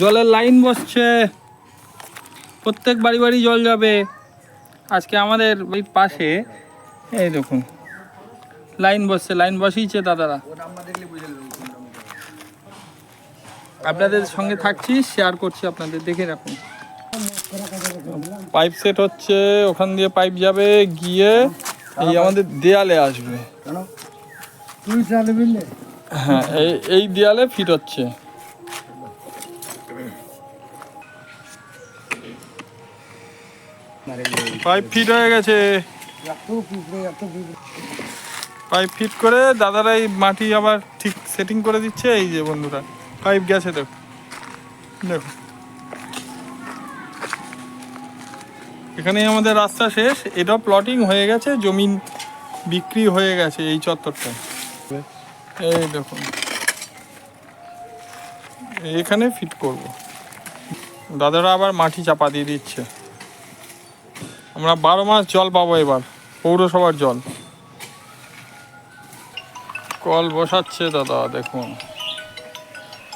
জলের লাইন বসছে। প্রত্যেক বাড়ি বাড়ি জল যাবে। আজকে আমাদের ওই পাশে এই দেখুন লাইন বসছে লাইন বসিয়েছে দাদারা। আপনাদের সঙ্গে থাকছি শেয়ার করছি আপনাদের দেখে রাখুন। পাইপ সেট হচ্ছে ওখান দিয়ে পাইপ যাবে গিয়ে এই আমাদের দেয়ালে আসবে। হ্যাঁ এই এই দেয়ালে ফিট হচ্ছে পাইপ ফিট হয়ে গেছে। পাইপ ফিট করে মাটি আবার ঠিক সেটিং করে দিচ্ছে, এই যে বন্ধুরা, পাইপ গেছে এখানেই আমাদের রাস্তা শেষ। এটা প্লটিং হয়ে গেছে জমিন বিক্রি হয়ে গেছে এই চত্বরটা এই দেখুন এখানে ফিট করব। দাদারা আবার মাটি চাপা দিয়ে দিচ্ছে। আমরা বারো মাস জল পাবো এবার পৌরসভার জল। কল বসাচ্ছে দাদা দেখুন।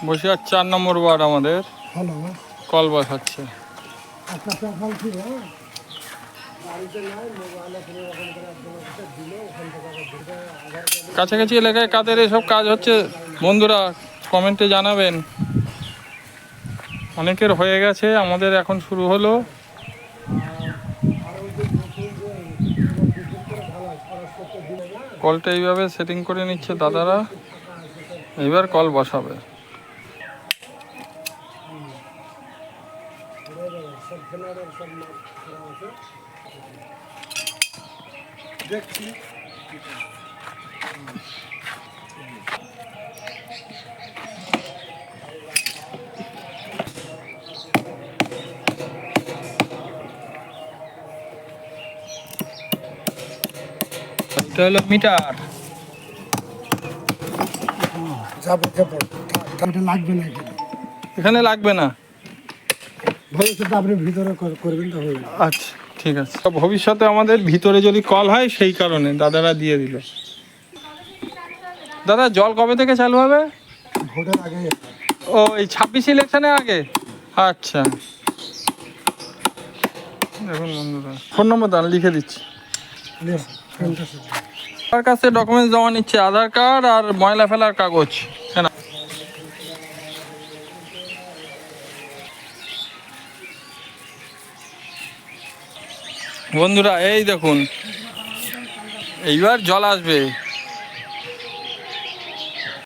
বসে আর চার নম্বর ওয়ার্ড আমাদের। কল বসাচ্ছে? কাছাকাছি এলাকায় কাদের এসব কাজ হচ্ছে বন্ধুরা কমেন্টে জানাবেন। অনেকের হয়ে গেছে আমাদের এখন শুরু হলো। কলটা এইভাবে সেটিং করে নিচ্ছে দাদারা। এবার কল বসাবে। দেখছি। এটা হলো মিটার। লাগবে না এখানে। লাগবে না? ভবিষ্যতে আপনি ভিতরে করবেন তো যাবে আচ্ছা ঠিক আছে। ভবিষ্যতে আমাদের ভিতরে যদি কল হয় সেই কারণে দাদারা দিয়ে দিল। দাদা জল কবে থেকে চালু হবে? ভোটের আগে। ও এই ছাব্বিশ ইলেকশনের আগে? আচ্ছা। দেখুন বন্ধুরা ফোন নম্বর দান লিখে দিচ্ছি। তার কাছে ডকুমেন্টস জমা নিচ্ছে? আধার কার্ড আর ময়লা ফেলার কাগজ হ্যাঁ বন্ধুরা, এই দেখুন, এইবার জল আসবে।